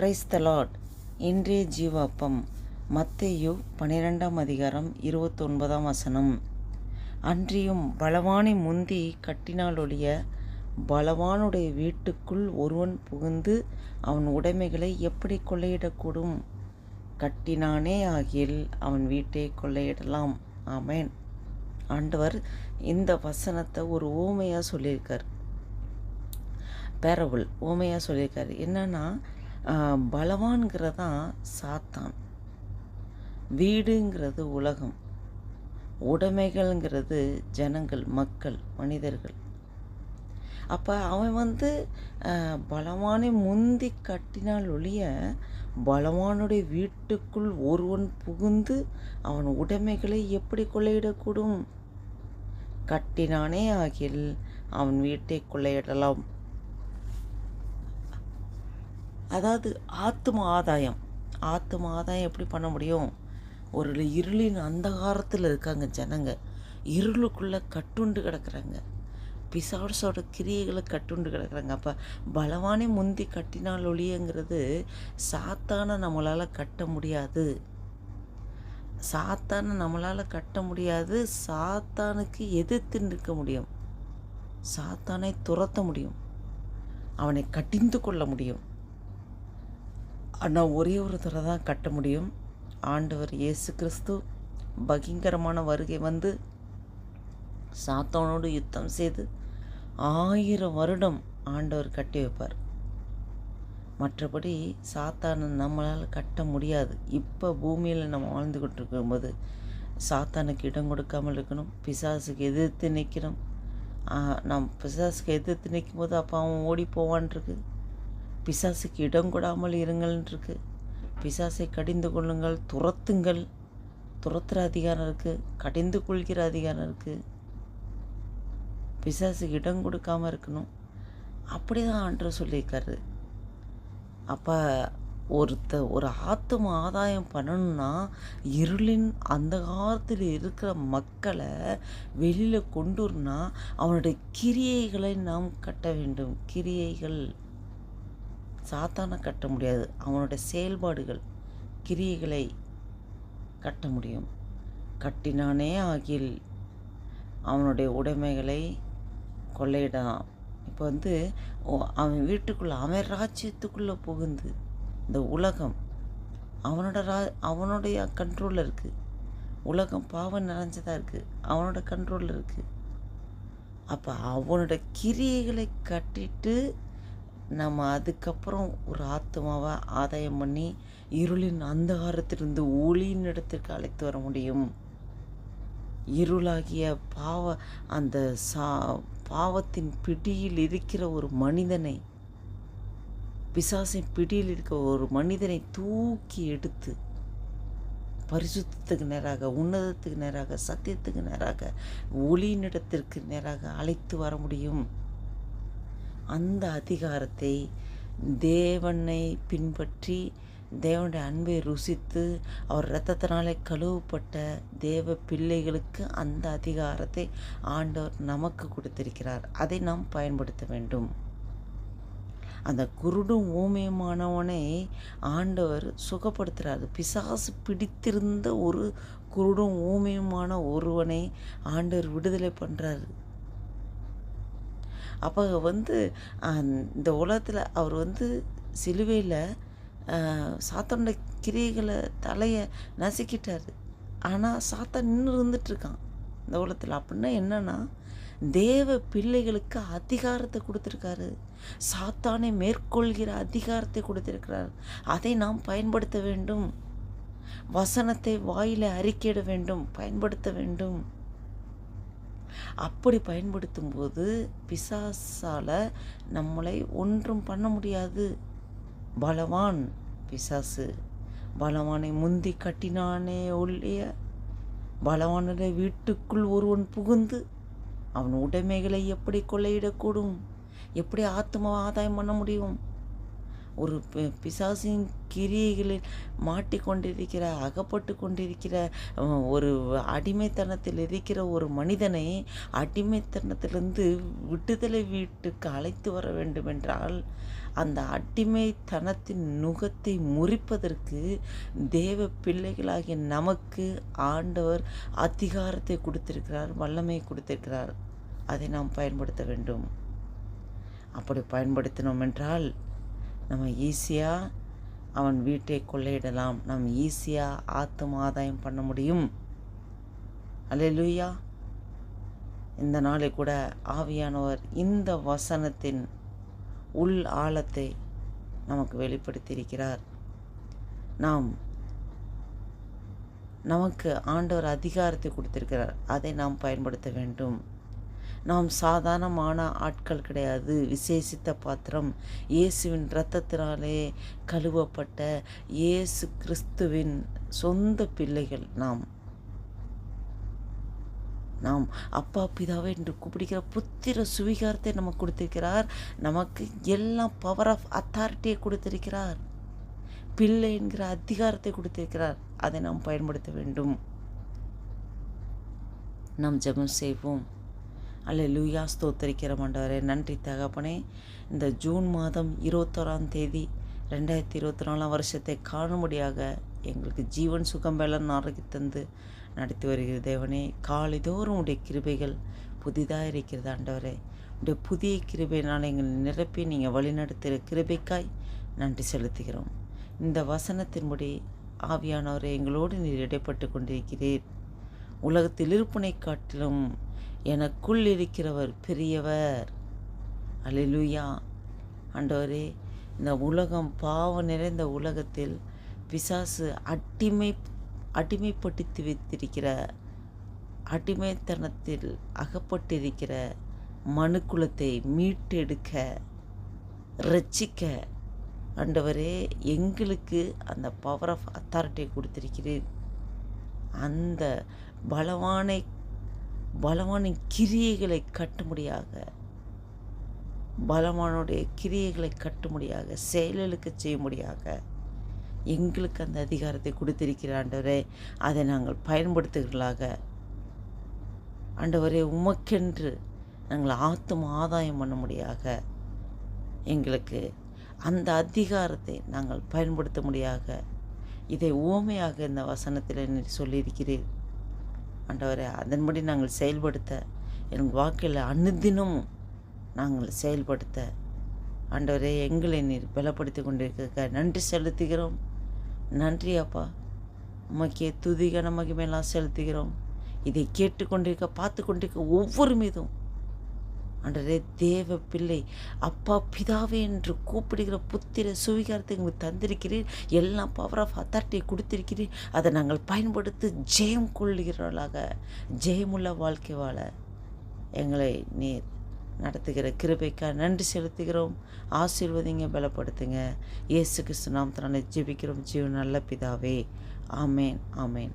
Praise the இன்றைய ஜீவாப்பம். மத்தேயு பன்னிரெண்டாம் அதிகாரம் இருபத்தொன்பதாம் வசனம். அன்றியும் பலவானை முந்தி கட்டினாலொழிய பலவானுடைய வீட்டுக்குள் ஒருவன் புகுந்து அவன் உடைமைகளை எப்படி கொள்ளையிடக்கூடும்? கட்டினானே ஆகியில் அவன் வீட்டை கொள்ளையிடலாம். ஆமேன். ஆண்டவர் இந்த வசனத்தை ஒரு ஊமையாக சொல்லியிருக்கார். பேரபுள் ஊமையாக சொல்லியிருக்காரு. என்னன்னா பலவான்கிறதான் சாத்தான். வீடுங்கிறது உலகம். உடைமைகள்ங்கிறது ஜனங்கள் மக்கள் மனிதர்கள். அப்போ அவன் வந்து பலவானை முந்தி கட்டினால் ஒழிய பலவானுடைய வீட்டுக்குள் ஒருவன் புகுந்து அவன் உடைமைகளை எப்படி கொள்ளையிடக்கூடும்? கட்டினானே ஆகில் அவன் வீட்டை கொள்ளையிடலாம். அதாவது ஆத்தும ஆதாயம். ஆத்தும ஆதாயம் எப்படி பண்ண முடியும்? ஒரு இருளின் அந்தகாரத்தில் இருக்காங்க ஜனங்க. இருளுக்குள்ளே கட்டுண்டு கிடக்குறாங்க. பிசாட்ஸோட கிரியைகளை கட்டுண்டு கிடக்குறாங்க. அப்போ பலவானே முந்தி கட்டினால் ஒளியங்கிறது சாத்தான நம்மளால் கட்ட முடியாது. சாத்தான நம்மளால் கட்ட முடியாது. சாத்தானுக்கு எதிர்த்து நிற்க முடியும். சாத்தானை துரத்த முடியும். அவனை கட்டிந்து கொள்ள முடியும். ஆனால் ஒரே ஒரு தடவை தான் கட்ட முடியும். ஆண்டவர் இயேசு கிறிஸ்து பகிங்கரமான வருகை வந்து சாத்தானோடு யுத்தம் செய்து ஆயிரம் வருடம் ஆண்டவர் கட்டி வைப்பார். மற்றபடி சாத்தானை நம்மளால் கட்ட முடியாது. இப்போ பூமியில் நம்ம வாழ்ந்துக்கிட்டு இருக்கும்போது சாத்தானுக்கு இடம் கொடுக்காமல் இருக்கணும். பிசாசுக்கு எதிர்த்து நிற்கணும் நாம் பிசாசுக்கு எதிர்த்து நிற்கும் போது அப்போ அவன் ஓடி போவான்ருக்கு பிசாசுக்கு இடம் கொடாமல் இருங்கள்ன்றிருக்கு. பிசாசை கடிந்து கொள்ளுங்கள் துரத்துங்கள். துரத்துகிற அதிகாரம் இருக்குது கடிந்து கொள்கிற அதிகாரம் இருக்குது பிசாசுக்கு இடம் கொடுக்காமல் இருக்கணும். அப்படி தான் ஆண்டு சொல்லியிருக்காரு. அப்போ ஒருத்த ஒரு ஆத்தும ஆதாயம் பண்ணணும்னா இருளின் அந்த காலத்தில் இருக்கிற மக்களை வெளியில் கொண்டு வரணும்னா அவனுடைய கிரியைகளை நாம் கட்ட வேண்டும். கிரியைகள். சாத்தானை கட்ட முடியாது. அவனுடைய செயல்பாடுகள் கிரியைகளை கட்ட முடியும். கட்டினானே ஆகில் அவனுடைய உடைமைகளை கொள்ளையிடலாம். இப்போ வந்து அவன் வீட்டுக்குள்ளே அவன் ராஜ்யத்துக்குள்ளே புகுந்து இந்த உலகம் அவனோட ரா அவனுடைய கண்ட்ரோலில் இருக்குது உலகம் பாவம் நிறைஞ்சதாக இருக்குது அவனோட கண்ட்ரோலில் இருக்குது அப்போ அவனோட கிரியைகளை கட்டிட்டு நம்ம அதுக்கப்புறம் ஒரு ஆத்மாவை ஆதாயம் பண்ணி இருளின் அந்தகாரத்திலிருந்து ஒளியின் இடத்திற்கு அழைத்து வர முடியும். இருளாகிய பாவ அந்த சா பாவத்தின் பிடியில் இருக்கிற ஒரு மனிதனை பிசாசின் பிடியில் இருக்க ஒரு மனிதனை தூக்கி எடுத்து பரிசுத்தத்துக்கு நேராக உன்னதத்துக்கு நேராக சத்தியத்துக்கு நேராக ஒளியினிடத்திற்கு நேராக அழைத்து வர முடியும். அந்த அதிகாரத்தை தேவனை பின்பற்றி தேவனுடைய அன்பை ருசித்து அவர் இரத்தத்தினாலே கழுவப்பட்ட தேவ பிள்ளைகளுக்கு அந்த அதிகாரத்தை ஆண்டவர் நமக்கு கொடுத்திருக்கிறார். அதை நாம் பயன்படுத்த வேண்டும். அந்த குருடும் ஊமியமானவனை ஆண்டவர் சுகப்படுத்துகிறார் பிசாசு பிடித்திருந்த ஒரு குருடும் ஊமியமான ஒருவனை ஆண்டவர் விடுதலை பண்ணுறாரு அப்போ வந்து இந்த உலகத்தில் அவர் வந்து சிலுவையில் சாத்தானோட கிரியைகளை தலையை நசுக்கிட்டார். ஆனால் சாத்தான் நின்று இருந்துட்டுருக்கான் இந்த உலகத்தில். அப்படின்னா என்னென்னா தேவ பிள்ளைகளுக்கு அதிகாரத்தை கொடுத்துருக்காரு. சாத்தானை மேற்கொள்கிற அதிகாரத்தை கொடுத்திருக்கிறார். அதை நாம் பயன்படுத்த வேண்டும். வசனத்தை வாயில அறிக்கையிட வேண்டும். பயன்படுத்த வேண்டும். அப்படி பயன்படுத்தும் போது பிசாசால் நம்மளை ஒன்றும் பண்ண முடியாது. பலவான் பிசாசு. பலவானை முந்தி கட்டினானே ஒழிய பலவானுடைய வீட்டுக்குள் ஒருவன் புகுந்து அவன் உடைமைகளை எப்படி கொள்ளையிடக்கூடும்? எப்படி ஆத்மா ஆதாயம் பண்ண முடியும்? ஒரு பிசாசின் கிரியைகளில் மாட்டிக்கொண்டிருக்கிற அகப்பட்டு கொண்டிருக்கிற ஒரு அடிமைத்தனத்தில் இருக்கிற ஒரு மனிதனை அடிமைத்தனத்திலிருந்து விடுதலை வீட்டுக்கு அழைத்து வர வேண்டுமென்றால் அந்த அடிமைத்தனத்தின் நுகத்தை முறிப்பதற்கு தேவ பிள்ளைகளாகிய நமக்கு ஆண்டவர் அதிகாரத்தை கொடுத்திருக்கிறார் வல்லமையை கொடுத்திருக்கிறார். அதை நாம் பயன்படுத்த வேண்டும். அப்படி பயன்படுத்தினோம் என்றால் நம்ம ஈஸியாக அவன் வீட்டை கொள்ளையிடலாம். நாம் ஈஸியாக ஆத்தும் ஆதாயம் பண்ண முடியும். அல்லேலூயா. இந்த நாளில் கூட ஆவியானவர் இந்த வசனத்தின் உள் ஆழத்தை நமக்கு வெளிப்படுத்தியிருக்கிறார். நாம் நமக்கு ஆண்டவர் அதிகாரத்தை கொடுத்திருக்கிறார். அதை நாம் பயன்படுத்த வேண்டும். நாம் சாதாரணமான ஆட்கள் கிடையாது. விசேஷித்த பாத்திரம் இயேசுவின் இரத்தத்தினாலே கழுவப்பட்ட இயேசு கிறிஸ்துவின் சொந்த பிள்ளைகள் நாம். நாம் அப்பா பிதாவே என்று கூப்பிடுகிற புத்திர சுவிகாரத்தை நமக்கு கொடுத்திருக்கிறார். நமக்கு எல்லாம் பவர் ஆஃப் அத்தாரிட்டியை கொடுத்திருக்கிறார். பிள்ளை என்கிற அதிகாரத்தை கொடுத்திருக்கிறார். அதை நாம் பயன்படுத்த வேண்டும். நாம் ஜெபம் செய்வோம். அல்ல லூயா ஸ்தோத்தரிக்கிற மாண்டவரே நன்றி தகப்பனே. இந்த ஜூன் மாதம் இருபத்தோராம் தேதி ரெண்டாயிரத்தி இருபத்தி நாலாம் வருஷத்தை காணும்படியாக எங்களுக்கு ஜீவன் சுகம் பலன் ஆரோக்கி தந்து நடத்தி வருகிற தேவனே. காலைதோறும் உடைய கிருபைகள் புதிதாக இருக்கிறது ஆண்டவரே. உடைய புதிய கிருபையினால் எங்களை நிரப்பி நீங்கள் வழிநடத்துகிற கிருபைக்காய் நன்றி செலுத்துகிறோம். இந்த வசனத்தின்படி ஆவியானவரை எங்களோடு நீர் இடைப்பட்டு கொண்டிருக்கிறீர். உலகத்தில் இருப்பனை காட்டிலும் எனக்குள் இருக்கிறவர் பெரியவர். அலிலுயா ஆண்டவரே இந்த உலகம் பாவம் நிறைந்த உலகத்தில் பிசாசு அடிமை அடிமைப்படுத்தி வைத்திருக்கிற அடிமைத்தனத்தில் அகப்பட்டிருக்கிற மனுக்குலத்தை மீட்டெடுக்க ரட்சிக்க. ஆண்டவரே எங்களுக்கு அந்த பவர் ஆஃப் அத்தாரிட்டியை கொடுத்துருக்கிறேன் அந்த பலவானை பலவானின் கிரியைகளை கட்டும்படியாக பலவானுடைய கிரியைகளை கட்டும்படியாக செயலுக்கு செய்யும்படியாக எங்களுக்கு அந்த அதிகாரத்தை கொடுத்திருக்கிற ஆண்டவரே அதை நாங்கள் பயன்படுத்துகிறதாக ஆண்டவரே உமக்கென்று நாங்கள் ஆத்தும் ஆதாயம் பண்ண முடியாக எங்களுக்கு அந்த அதிகாரத்தை நாங்கள் பயன்படுத்த முடியாக இதை ஓமையாக இந்த வசனத்தில் சொல்லியிருக்கிறேன் ஆண்டவரே அதன்படி நாங்கள் செயல்படுத்த எங்கள் வாழ்க்கையில் அனுதினமும் நாங்கள் செயல்படுத்த. ஆண்டவரே எங்களை நீர் பலப்படுத்தி கொண்டிருக்க நன்றி செலுத்துகிறோம். நன்றி அப்பா. உமக்கே துதிகன மகிமையெல்லாம் செலுத்துகிறோம். இதை கேட்டுக்கொண்டிருக்க பார்த்து கொண்டிருக்க ஒவ்வொரு மீதும் அன்றரே தேவ பிள்ளை அப்பா பிதாவே என்று கூப்பிடுகிற புத்திர சுவிகாரத்தை எங்களுக்கு தந்திருக்கிறீர் எல்லாம் பவர் ஆஃப் அத்தாரிட்டியை கொடுத்திருக்கிறீர் அதை நாங்கள் பயன்படுத்தி ஜெயம் கொள்ளுகிறவர்களாக ஜெயமுள்ள வாழ்க்கை வாழ எங்களை நீர் நடத்துகிற கிருபைக்காக நன்றி செலுத்துகிறோம். ஆசீர்வதிங்க பலப்படுத்துங்க. இயேசு கிறிஸ்து நாமத்தினால ஜெபிக்கிறோம். ஜீவன் நல்ல பிதாவே. ஆமேன் ஆமேன்.